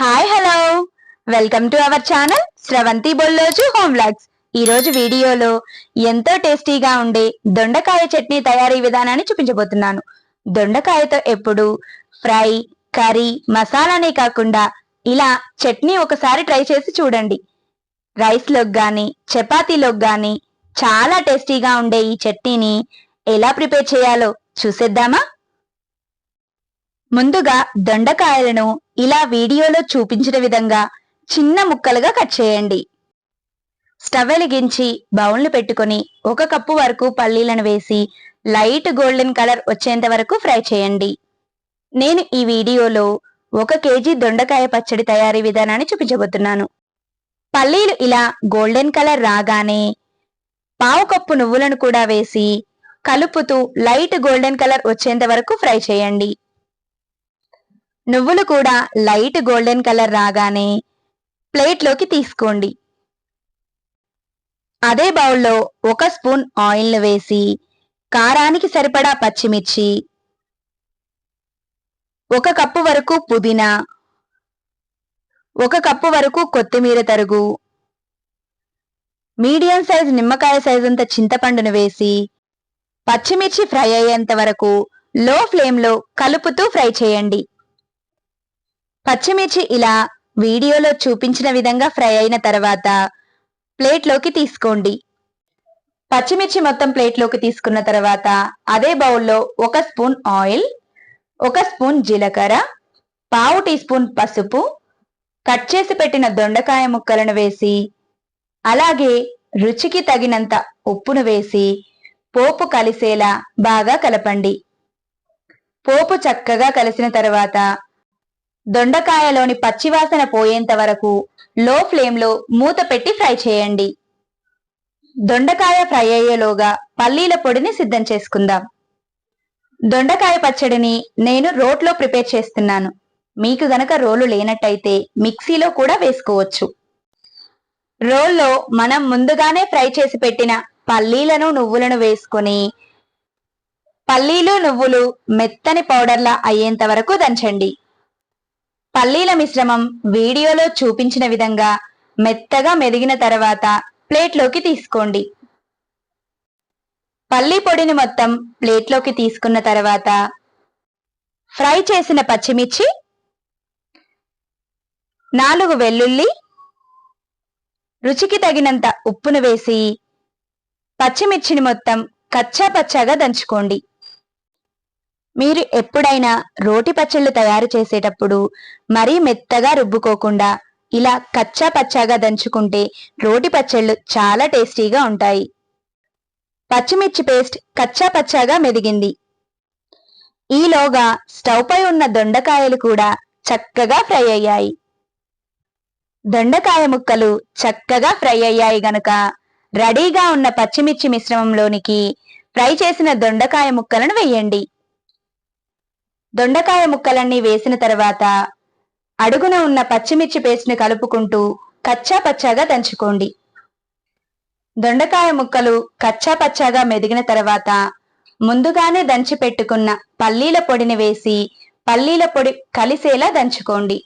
Hi hello welcome to our channel Sravanthi Bolloju home vlogs ఈ రోజు వీడియోలో ఎంతో టేస్టీగా ఉండే దొండకాయ చట్నీ తయారీ విధానాన్ని చూపించబోతున్నాను. దొండకాయతో ఎప్పుడు ఫ్రై కర్రీ మసాలానే కాకుండా ఇలా చట్నీ ఒకసారి ట్రై చేసి చూడండి. రైస్లోకి కానీ చపాతీలోకి కానీ చాలా టేస్టీగా ఉండే ఈ చట్నీని ఎలా ప్రిపేర్ చేయాలో చూసేద్దామా? ముందుగా దొండకాయలను ఇలా వీడియోలో చూపించిన విధంగా చిన్న ముక్కలుగా కట్ చేయండి. స్టవ్ వెలిగించి బౌన్లు పెట్టుకొని ఒక కప్పు వరకు పల్లీలను వేసి లైట్ గోల్డెన్ కలర్ వచ్చేంత వరకు ఫ్రై చేయండి. నేను ఈ వీడియోలో ఒక కేజీ దొండకాయ పచ్చడి తయారీ విధానాన్ని చూపించబోతున్నాను. పల్లీలు ఇలా గోల్డెన్ కలర్ రాగానే పావు కప్పు నువ్వులను కూడా వేసి కలుపుతూ లైట్ గోల్డెన్ కలర్ వచ్చేంత వరకు ఫ్రై చేయండి. నువ్వులు కూడా లైట్ గోల్డెన్ కలర్ రాగానే ప్లేట్లోకి తీసుకోండి. అదే బౌల్లో ఒక స్పూన్ ఆయిల్ను వేసి కారానికి సరిపడా పచ్చిమిర్చి ఒక కప్పు వరకు పుదీనా ఒక కప్పు వరకు కొత్తిమీర తరుగు మీడియం సైజ్ నిమ్మకాయ సైజంత చింతపండును వేసి పచ్చిమిర్చి ఫ్రై అయ్యేంత వరకు లో ఫ్లేమ్లో కలుపుతూ ఫ్రై చేయండి. పచ్చిమిర్చి ఇలా వీడియోలో చూపించిన విధంగా ఫ్రై అయిన తర్వాత ప్లేట్లోకి తీసుకోండి. పచ్చిమిర్చి మొత్తం ప్లేట్లోకి తీసుకున్న తర్వాత అదే బౌల్లో ఒక స్పూన్ ఆయిల్ ఒక స్పూన్ జీలకర్ర పావు టీ స్పూన్ పసుపు కట్ చేసి పెట్టిన దొండకాయ ముక్కలను వేసి అలాగే రుచికి తగినంత ఉప్పును వేసి పోపు కలిసేలా బాగా కలపండి. పోపు చక్కగా కలిసిన తర్వాత దొండకాయలోని పచ్చివాసన పోయేంత వరకు లో ఫ్లేమ్లో మూత పెట్టి ఫ్రై చేయండి. దొండకాయ ఫ్రై అయ్యేలోగా పల్లీల పొడిని సిద్ధం చేసుకుందాం. దొండకాయ పచ్చడిని నేను రోట్లో ప్రిపేర్ చేస్తున్నాను. మీకు గనక రోలు లేనట్టయితే మిక్సీలో కూడా వేసుకోవచ్చు. రోల్లో మనం ముందుగానే ఫ్రై చేసి పెట్టిన పల్లీలను నువ్వులను వేసుకొని పల్లీలు నువ్వులు మెత్తని పౌడర్లా అయ్యేంత వరకు దంచండి. పల్లీల మిశ్రమం వీడియోలో చూపించిన విధంగా మెత్తగా మెదిగిన తర్వాత ప్లేట్లోకి తీసుకోండి. పల్లీ పొడిని మొత్తం ప్లేట్లోకి తీసుకున్న తర్వాత ఫ్రై చేసిన పచ్చిమిర్చి నాలుగు వెల్లుల్లి రుచికి తగినంత ఉప్పును వేసి పచ్చిమిర్చిని మొత్తం కచ్చా పచ్చాగా దంచుకోండి. మీరు ఎప్పుడైనా రోటి పచ్చళ్ళు తయారు చేసేటప్పుడు మరీ మెత్తగా రుబ్బుకోకుండా ఇలా కచ్చా పచ్చాగా దంచుకుంటే రోటి పచ్చళ్ళు చాలా టేస్టీగా ఉంటాయి. పచ్చిమిర్చి పేస్ట్ కచ్చా పచ్చాగా మెదిగింది. ఈలోగా స్టవ్ పై ఉన్న దొండకాయలు కూడా చక్కగా ఫ్రై అయ్యాయి. దొండకాయ ముక్కలు చక్కగా ఫ్రై అయ్యాయి గనుక రెడీగా ఉన్న పచ్చిమిర్చి మిశ్రమంలోనికి ఫ్రై చేసిన దొండకాయ ముక్కలను వేయండి. దొండకాయ ముక్కలన్నీ వేసిన తర్వాత అడుగున ఉన్న పచ్చిమిర్చి పేస్ట్ని కలుపుకుంటూ కచ్చా పచ్చాగా దంచుకోండి. దొండకాయ ముక్కలు కచ్చా పచ్చాగా మెదిగిన తర్వాత ముందుగానే దంచి పెట్టుకున్న పల్లీల పొడిని వేసి పల్లీల పొడి కలిసేలా దంచుకోండి.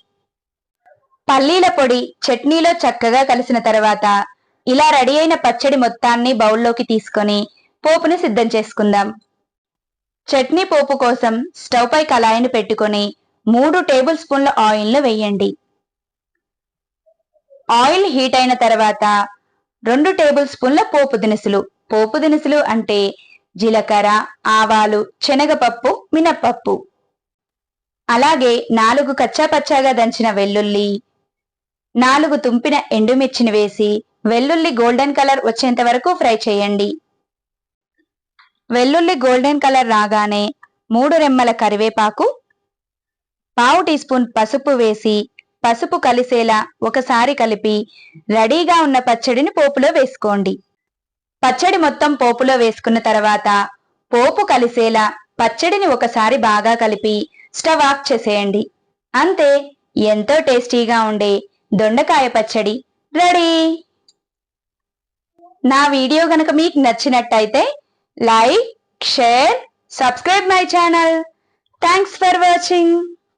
పల్లీల పొడి చట్నీలో చక్కగా కలిసిన తర్వాత ఇలా రెడీ అయిన పచ్చడి మొత్తాన్ని బౌల్లోకి తీసుకొని పోపుని సిద్ధం చేసుకుందాం. చట్నీ పోపు కోసం స్టవ్ పై కళాయిని పెట్టుకొని మూడు టేబుల్ స్పూన్ల ఆయిల్ను వేయండి. ఆయిల్ హీట్ అయిన తర్వాత రెండు టేబుల్ స్పూన్ల పోపు దినుసులు. పోపు దినుసులు అంటే జీలకర్ర ఆవాలు శనగపప్పు మినప్పప్పు. అలాగే నాలుగు కచ్చాపచ్చాగా దంచిన వెల్లుల్లి నాలుగు తుంపిన ఎండుమిర్చిని వేసి వెల్లుల్లి గోల్డెన్ కలర్ వచ్చేంత వరకు ఫ్రై చేయండి. వెల్లుల్లి గోల్డెన్ కలర్ రాగానే మూడు రెమ్మల కరివేపాకు పావు టీ స్పూన్ పసుపు వేసి పసుపు కలిసేలా ఒకసారి కలిపి రెడీగా ఉన్న పచ్చడిని పోపులో వేసుకోండి. పచ్చడి మొత్తం పోపులో వేసుకున్న తర్వాత పోపు కలిసేలా పచ్చడిని ఒకసారి బాగా కలిపి స్టవ్ ఆఫ్ చేసేయండి. అంతే ఎంతో టేస్టీగా ఉండే దొండకాయ పచ్చడి రెడీ! నా వీడియో గనక మీకు నచ్చినట్టయితే like, share, subscribe my channel. Thanks for watching.